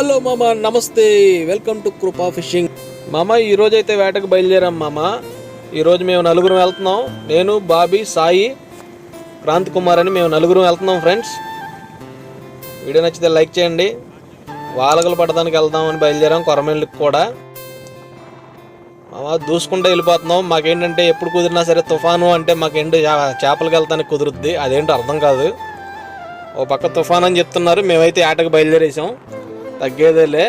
Hello మామ నమస్తే. Welcome to కృపా ఫిషింగ్ మామ ఈరోజు అయితే వేటకు బయలుదేరాం మామ. ఈరోజు మేము నలుగురం వెళ్తున్నాం. నేను బాబీ సాయి క్రాంత్ కుమార్ అని మేము నలుగురం వెళ్తున్నాం ఫ్రెండ్స్ వీడియో నచ్చితే లైక్ చేయండి. వాలగలు పడడానికి వెళ్దామని బయలుదేరాం కొరమేళ్ళకి కూడా. మామ దూసుకుంటే వెళ్ళిపోతున్నాం. మాకేంటంటే ఎప్పుడు కుదిరినా సరే తుఫాను అంటే మాకేంటి చేపలకి వెళ్తానికి కుదురుద్ది. అదేంటో అర్థం కాదు. ఓ పక్క తుఫాన్ అని చెప్తున్నారు. మేమైతే ఆటకు బయలుదేరేసాం. తగ్గేదేలే.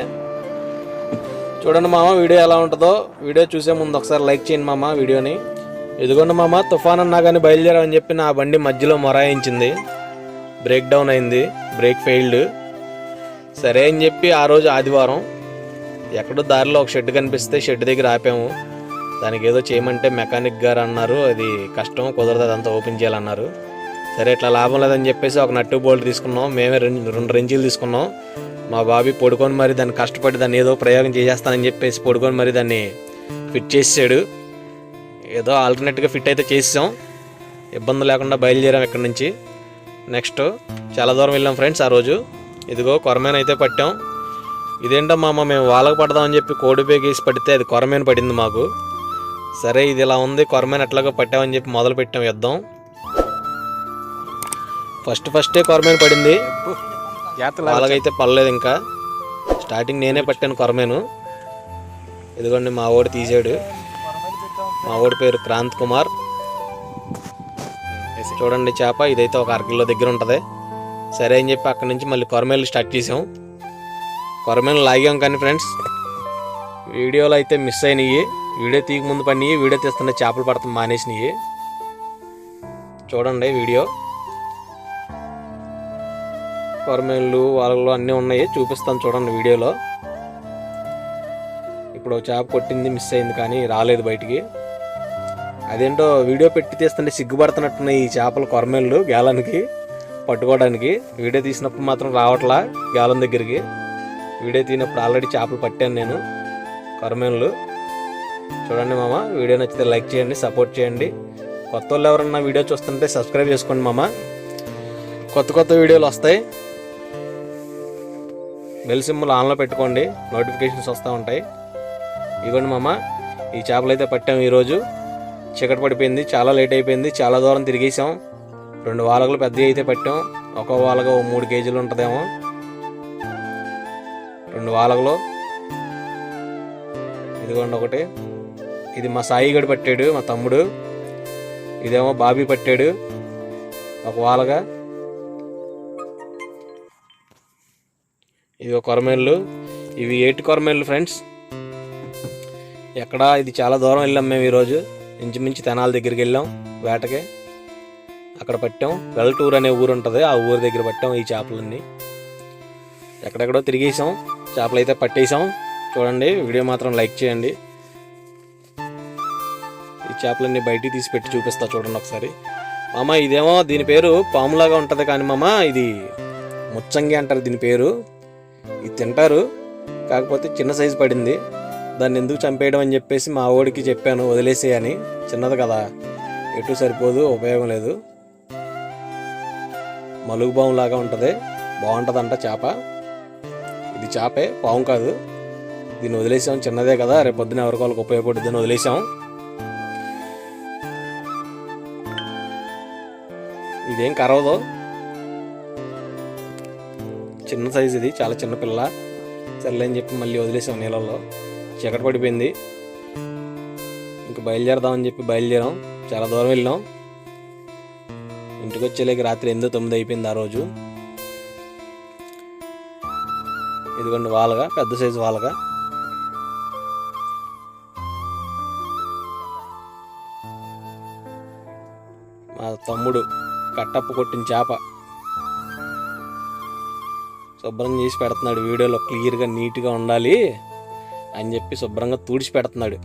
చూడండి మామ వీడియో ఎలా ఉంటుందో. వీడియో చూసే ముందు ఒకసారి లైక్ చేయండి మామ వీడియోని. ఎదుగుండి మామ తుఫాన్ అన్నా కానీ బయలుదేరామని చెప్పి నా బండి మధ్యలో మొరాయించింది. బ్రేక్ డౌన్ అయింది బ్రేక్ ఫెయిల్డ్. సరే అని చెప్పి ఆ రోజు ఆదివారం ఎక్కడో దారిలో ఒక షెడ్ కనిపిస్తే షెడ్ దగ్గర ఆపాము. దానికి ఏదో చేయమంటే మెకానిక్ గారు అన్నారు అది కష్టం కుదరదు అదంతా ఓపెన్ చేయాలన్నారు. సరే ఇట్లా లాభం లేదని చెప్పేసి ఒక నట్టు బోల్ట్ తీసుకున్నాం. మేమే రెండు రెండు రెంచీలు తీసుకున్నాం. మా బాబీ పడుకొని మరి దాన్ని కష్టపడి దాన్ని ఏదో ప్రయోగం చేసేస్తానని చెప్పేసి పడుకొని మరి దాన్ని ఫిట్ చేసాడు ఏదో ఆల్టర్నేట్గా ఫిట్ అయితే చేసాం ఇబ్బంది లేకుండా బయలుదేరాం ఇక్కడ నుంచి. నెక్స్ట్ చాలా దూరం వెళ్ళాం ఫ్రెండ్స్ ఆ రోజు. ఇదిగో కొరమేన అయితే పట్టాం. ఇదేంటో మామ మేము వాళ్ళకు పడదామని చెప్పి కోడి పేగేసి పడితే అది కొరమేన పడింది మాకు. సరే ఇది ఇలా ఉంది కొరమేన ఎట్లాగో పట్టామని చెప్పి మొదలు పెట్టాం యుద్ధం ఫస్ట్ ఫస్టే కొరమేన పడింది. వాళ్ళకైతే పడలేదు ఇంకా. స్టార్టింగ్ నేనే పట్టాను కొరమేను. ఇదిగోండి మా ఓడి తీసాడు. మా ఓడి పేరు క్రాంత్ కుమార్. చూడండి చేప. ఇదైతే ఒక అరకిలో దగ్గర ఉంటుంది. సరే అని చెప్పి అక్కడి నుంచి మళ్ళీ కొరమేలు స్టార్ట్ చేసాం. కొరమేలు లాగాం కానీ ఫ్రెండ్స్ వీడియోలో అయితే మిస్ అయినాయి. వీడియో తీయక ముందు పడినాయి. వీడియో తీస్తున్న చేపలు పడతాం మానేసినాయి. చూడండి వీడియో. కొరమేళ్ళు వాళ్ళలో అన్నీ ఉన్నాయి. చూపిస్తాను చూడండి వీడియోలో. ఇప్పుడు చేప కొట్టింది మిస్ అయింది కానీ రాలేదు బయటికి. అదేంటో వీడియో పెట్టి తీస్తుంటే సిగ్గుపడుతున్నట్టున్నాయి ఈ చేపలు కొరమేళ్ళు గేలానికి పట్టుకోవడానికి. వీడియో తీసినప్పుడు మాత్రం రావట్లా గేలం దగ్గరికి. వీడియో తీసినప్పుడు ఆల్రెడీ చేపలు పట్టాను నేను కొరమేళ్ళు చూడండి మామ వీడియో నచ్చితే లైక్ చేయండి సపోర్ట్ చేయండి. కొత్త వాళ్ళు ఎవరన్నా వీడియో చూస్తుంటే సబ్స్క్రైబ్ చేసుకోండి మామ. కొత్త కొత్త వీడియోలు వస్తాయి. బెల్ సింబల్ ఆన్లో పెట్టుకోండి. నోటిఫికేషన్స్ వస్తూ ఉంటాయి. ఇవ్వండి మామ. ఈ చేపలు అయితే పట్టాము ఈరోజు. చీకటి పడిపోయింది. చాలా లేట్ అయిపోయింది. చాలా దూరం తిరిగేసాం. రెండు వాలగలు పెద్దవి అయితే పట్టాం. ఒక వాలక ఓ మూడు కేజీలు ఉంటుందేమో. రెండు వాలగలు ఇదిగోండి ఒకటి. ఇది మా సాయి గడి పట్టాడు మా తమ్ముడు. ఇదేమో బాబీ పట్టాడు. ఒక వాలగా ఇది ఒక కొరమేళ్ళు. ఇవి ఏటి కొరమేళ్ళు ఫ్రెండ్స్? ఎక్కడ ఇది చాలా దూరం వెళ్ళాం మేము ఈరోజు. ఇంచుమించు తెనాల దగ్గరికి వెళ్ళాం వేటకి. అక్కడ పట్టాం. వెల్టూర్ అనే ఊరు ఉంటుంది ఆ ఊరు దగ్గర పట్టాం ఈ చేపలన్నీ. ఎక్కడెక్కడో తిరిగేసాం చేపలు అయితే పట్టేసాం. చూడండి వీడియో మాత్రం లైక్ చేయండి. ఈ చేపలన్నీ బయటికి తీసి పెట్టి చూపిస్తా చూడండి ఒకసారి. మామ ఇదేమో దీని పేరు పాములాగా ఉంటుంది కానీ మామ ఇది ముచ్చంగి అంటారు దీని పేరు. ఇది తింటారు. కాకపోతే చిన్న సైజు పడింది. దాన్ని ఎందుకు చంపేయడం అని చెప్పేసి మా ఓడికి చెప్పాను వదిలేసేయని చిన్నది కదా ఎటు సరిపోదు ఉపయోగం లేదు. మలుగు పాము లాగా ఉంటుంది. బాగుంటుందంట చేప. ఇది చేపే పాము కాదు. దీన్ని వదిలేసాం చిన్నదే కదా. రేపు పొద్దున ఎవరికి వాళ్ళకి ఉపయోగపడుద్దని వదిలేసాం. ఇదేం కరవదు. చిన్న సైజు ఇది చాలా చిన్న పిల్ల. సర్లే అని చెప్పి మళ్ళీ వదిలేసాం నీళ్ళల్లో. చీకటి పడిపోయింది? ఇంకా బయలుదేరదామని చెప్పి బయలుదేరాం. చాలా దూరం వెళ్ళాం ఇంటికి వచ్చేలేక రాత్రి ఎనిమిది తొమ్మిది అయిపోయింది ఆ రోజు. ఇదిగోండి వాళ్ళగా పెద్ద సైజు వాలగా మా తమ్ముడు కట్టప్ప కొట్టిన చేప. శుభ్రం చేసి పెడుతున్నాడు. వీడియోలో క్లియర్గా నీట్గా ఉండాలి అని చెప్పి శుభ్రంగా తుడిచి పెడుతున్నాడు.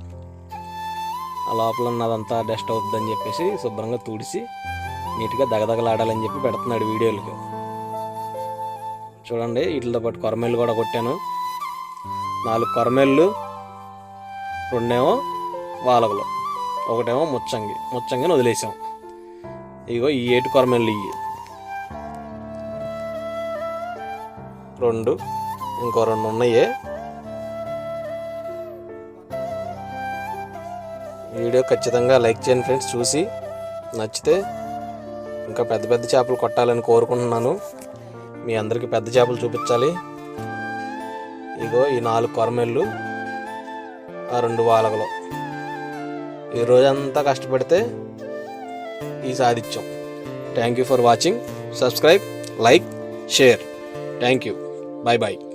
ఆ లోపల ఉన్నదంతా డస్ట్ అవుతుందని చెప్పేసి శుభ్రంగా తుడిచి నీట్గా దగదగలాడాలని చెప్పి పెడుతున్నాడు వీడియోలకి. చూడండి వీటితో పాటు కొరమేళ్ళు కూడా కొట్టాను. నాలుగు కొరమేళ్ళు రెండేమో వాలగలు ఒకటేమో ముచ్చంగి. ముచ్చంగిని వదిలేసాం. ఇగో ఈ ఏటు కొరమేళ్ళు ఇవి రెండు ఇంకో రెండు ఉన్నాయి. వీడియో ఖచ్చితంగా లైక్ చేయండి ఫ్రెండ్స్ చూసి నచ్చితే ఇంకా పెద్ద పెద్ద చేపలు కొట్టాలని కోరుకుంటున్నాను. మీ అందరికీ పెద్ద చేపలు చూపించాలి. ఇగో ఈ నాలుగు కొరమెళ్ళు ఆ రెండు వాలగలు. ఈ రోజంతా కష్టపడితే ఈ సాధించాం. Thank you for watching subscribe like share thank you バイバイ。